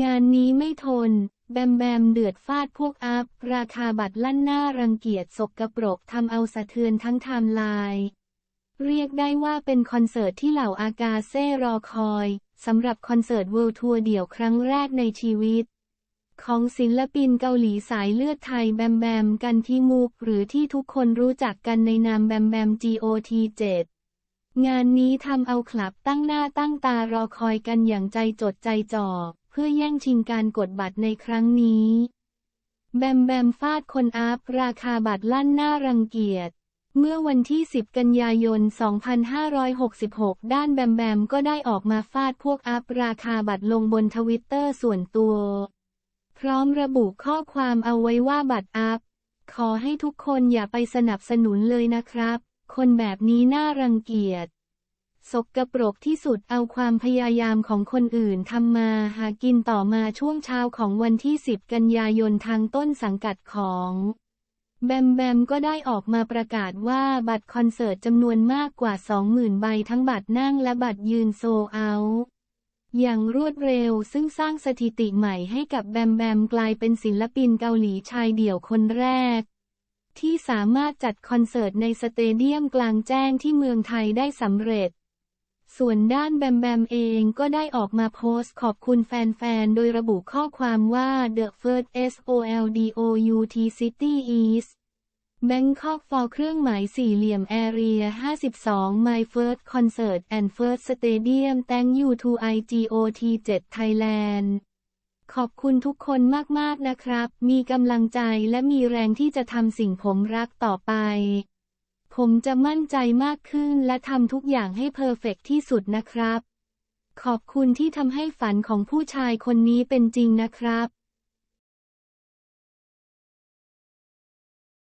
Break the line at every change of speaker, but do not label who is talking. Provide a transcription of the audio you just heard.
งานนี้ไม่ทน แบมแบมเดือดฟาดพวกอัพ ราคาบัตรลั่นหน้ารังเกียจสกกระปรกทำเอาสะเทือนทั้งไทม์ไลน์เรียกได้ว่าเป็นคอนเสิร์ตที่เหล่าอากาเซ่รอคอยสำหรับคอนเสิร์ตเวิลด์ทัวร์เดี่ยวครั้งแรกในชีวิต ของศิลปินเกาหลีสายเลือดไทยแบมแบมกันที่มุกหรือที่ทุกคนรู้จักกันในนามแบมแบม GOT7 งานนี้ทำเอาคลับตั้งหน้าตั้งตารอคอยกันอย่างใจจดใจจ่อ เพื่อแย่งชิงการกดบัตรในครั้งนี้ แบมแบมฟาดคนอัพราคาบัตรลั่นหน้ารังเกียจ เมื่อวันที่ 10 กันยายน 2566 ด้านแบมแบมก็ได้ออกมาฟาดพวกอัพราคาบัตรลงบนทวิตเตอร์ส่วนตัว พร้อมระบุข้อความเอาไว้ว่าบัตรอัพ ขอให้ทุกคนอย่าไปสนับสนุนเลยนะครับ คนแบบนี้น่ารังเกียจ สกกระปรกที่สุดเอาความพยายามของคนอื่นทำมาหากินต่อมาช่วงเช้าของวันที่ 10 กันยายนทางต้นสังกัดของแบมแบมก็ได้ออกมาประกาศว่าบัตรคอนเสิร์ตจำนวนมากกว่า 20,000 ใบทั้งบัตรนั่งและบัตรยืนโซเอา อย่างรวดเร็วซึ่งสร้างสถิติใหม่ให้กับแบมแบมกลายเป็นศิลปินเกาหลีชายเดี่ยวคนแรก ที่สามารถจัดคอนเสิร์ตในสเตเดียมกลางแจ้งที่เมืองไทยได้สำเร็จ ส่วนด้านแบมแบมเองก็ได้ออกมาโพสต์ขอบคุณแฟนๆ โดยระบุข้อความว่า The First SOLDOUT City is Bangkok for เครื่องหมายสี่เหลี่ยม Area 52 My First Concert and First Stadium Thank you to IGOT7 Thailand ขอบคุณทุกคนมากๆนะครับ มีกำลังใจและมีแรงที่จะทำสิ่งผมรักต่อไป ผมจะมั่นใจมากขึ้นและทำทุกอย่างให้เพอร์เฟกที่สุดนะครับ ขอบคุณที่ทำให้ฝันของผู้ชายคนนี้เป็นจริงนะครับ